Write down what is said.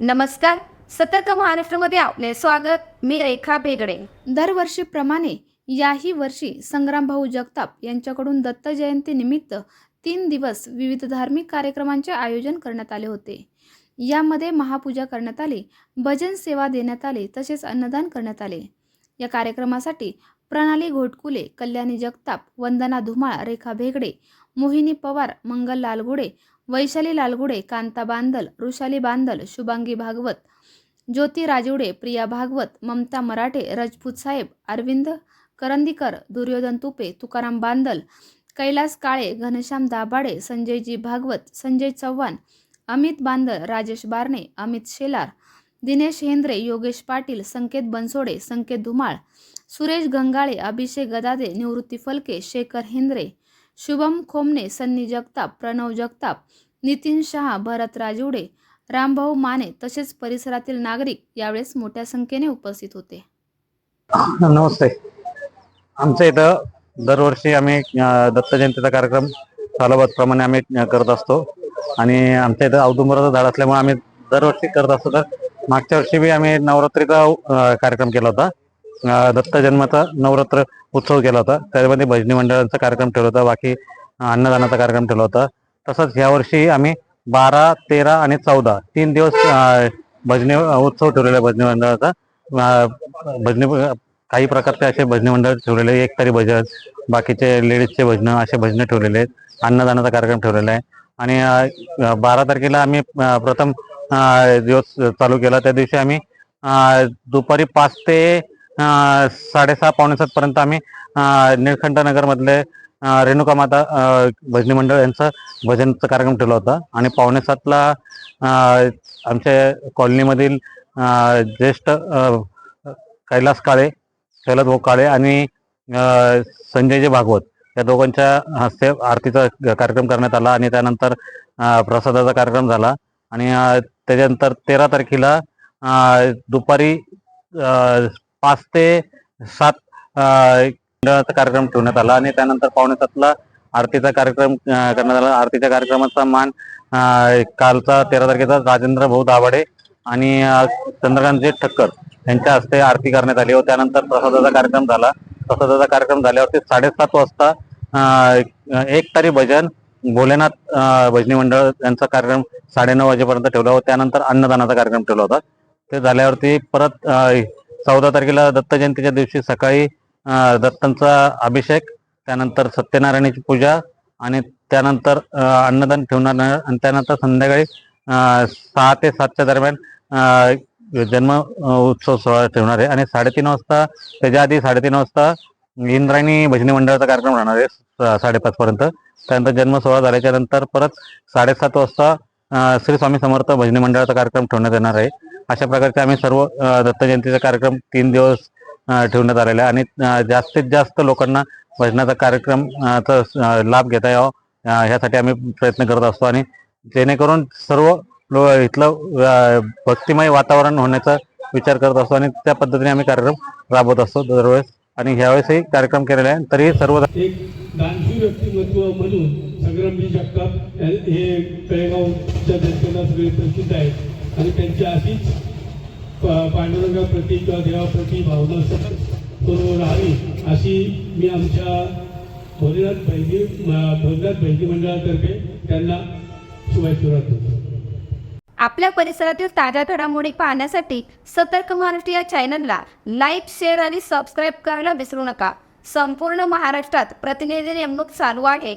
नमस्कार. सतर्क महाराष्ट्रामध्ये आपले स्वागत. मी रेखा बेगडे दरवर्षीप्रमाणे याही वर्षी संग्रामभाऊ जगताप यांच्याकडून दत्त जयंतीनिमित्त तीन दिवस विविध धार्मिक कार्यक्रमांचे आयोजन करण्यात आले होते. यामध्ये महापूजा करण्यात आली भजन सेवा देण्यात आली तसेच अन्नदान करण्यात आले. या कार्यक्रमासाठी प्रणाली घोटकुले कल्याणी जगताप वंदना धुमाळ रेखा भेगडे मोहिनी पवार मंगल लालगुडे वैशाली लालगुडे कांता बांदल ऋषाली बांदल शुभांगी भागवत ज्योती राजवडे प्रिया भागवत ममता मराठे रजपूत साहेब अरविंद करंदीकर दुर्योधन तुपे तुकाराम बांदल कैलास काळे घनश्याम दाभाडे संजयजी भागवत संजय चव्हाण अमित बांदल राजेश बारणे अमित शेलार दिनेश हेंद्रे योगेश पाटील संकेत बनसोडे संकेत धुमाळ सुरेश गंगाळे अभिषेक गदादे निवृत्ती फलके शेखर हेंद्रे शुभम खोमने सन्नी जगताप प्रणव जगताप नितीन शहा भरत राजवडे रामभाऊ माने तसेच परिसरातील नागरिक यावेळेस मोठ्या संख्येने उपस्थित होते. नमस्ते. आमच्या इथं दरवर्षी आम्ही दत्त जयंतीचा कार्यक्रम प्रमाणे आम्ही करत असतो. आणि आमच्या इथं औदुंबराचं झाड असल्यामुळे आम्ही दरवर्षी करत असतो. तर मागच्या वर्षी बी आम्ही नवरात्रीचा कार्यक्रम केला होता. दत्त जन्माचा नवरात्र उत्सव केला होता. त्यामध्ये भजनी मंडळाचा कार्यक्रम ठेवला होता. बाकी अन्नदानाचा कार्यक्रम ठेवला होता. तसंच यावर्षी आम्ही बारा तेरा आणि चौदा तीन दिवस भजनी उत्सव ठेवलेला आहे भजनी मंडळाचा. भजनी काही प्रकारचे असे भजनी मंडळ ठेवलेले एक तरी भजन बाकीचे लेडीजचे भजनं असे भजनं ठेवलेले आहेत. अन्नदानाचा कार्यक्रम ठेवलेला आहे. आणि बारा तारखेला आम्ही प्रथम दिवस चालू केला. त्या दिवशी आम्ही दुपारी पाच ते साडेसहा पावणे सातपर्यंत आम्ही अं, नगरमधले रेणुका माता भजनी मंडळ यांचं भजनचा कार्यक्रम ठेवला होता. आणि पावणे सातला आमच्या कॉलनीमधील ज्येष्ठ कैलास काळे कैलास भाऊ काळे आणि संजयजी भागवत या दोघांच्या हस्ते आरतीचा कार्यक्रम करण्यात आला आणि त्यानंतर प्रसादाचा कार्यक्रम झाला. आणि त्याच्यानंतर तेरा तारखेला दुपारी पाच ते सात मंडळाचा कार्यक्रम ठेवण्यात आला आणि त्यानंतर पावणे सातला आरतीचा कार्यक्रम करण्यात आला. आरतीच्या कार्यक्रमाचा मान कालचा तेरा तारखेचा राजेंद्र भाऊ दाभाडे आणि चंद्रकांतजी ठक्कर यांच्या हस्ते आरती करण्यात आली व त्यानंतर प्रसादाचा कार्यक्रम झाला. प्रसादाचा कार्यक्रम झाल्यावरती साडेसात वाजता एक तारी भजन भोलेनाथ भजनी मंडळ यांचा कार्यक्रम साडेनऊ वाजेपर्यंत ठेवला व त्यानंतर अन्नदानाचा कार्यक्रम ठेवला होता. ते झाल्यावरती परत चौदा तारखेला दत्त जयंतीच्या दिवशी सकाळी दत्तांचा अभिषेक त्यानंतर सत्यनारायणाची पूजा आणि त्यानंतर अन्नदान ठेवणार आणि त्यानंतर संध्याकाळी सहा ते सातच्या दरम्यान जन्म उत्सव सोहळा ठेवणार आहे. आणि साडेतीन वाजता त्याच्या आधी साडेतीन वाजता इंद्रायणी भजनी मंडळाचा कार्यक्रम राहणार आहे साडेपाच पर्यंत. त्यानंतर जन्म सोहळा झाल्याच्यानंतर परत साडेसात वाजता श्री स्वामी समर्थ भजनी मंडळाचा कार्यक्रम ठेवण्यात येणार आहे. अशा प्रकारचे आम्ही सर्व दत्त जयंतीचा कार्यक्रम तीन दिवस ठेवण्यात आलेला आहे. आणि जास्तीत जास्त लोकांना भजनाचा कार्यक्रमचा लाभ घेता यावा ह्यासाठी आम्ही प्रयत्न करत असतो. आणि जेणेकरून सर्व लो- इथलं भक्तिमय वातावरण होण्याचा विचार करत असतो. आणि त्या पद्धतीने आम्ही कार्यक्रम राबवत असतो दरवेळेस. आणि ह्यावेळेसही कार्यक्रम केलेला आहे. तरीही सर्व एक गांधी व्यक्तिमत्व म्हणून संग्रामजी जगताप हे हे तळेगावच्या जनतेला सगळे प्रसिद्ध आहेत. आणि त्यांची अशीच पांडुरंगाप्रती किंवा देवाप्रती भावना सतत राहावी अशी मी आमच्या भोलेनाथ बहिणी म- भोलेनाथ बहिणी मंडळातर्फे त्यांना शुभेच्छा देतो. आपल्या परिसरातील ताज्या घडामोडी पाहण्यासाठी सतर्क महाराष्ट्र या चॅनलला लाईक शेअर आणि सबस्क्राईब करायला विसरू नका. संपूर्ण महाराष्ट्रात प्रतिनिधी नेमणूक चालू आहे.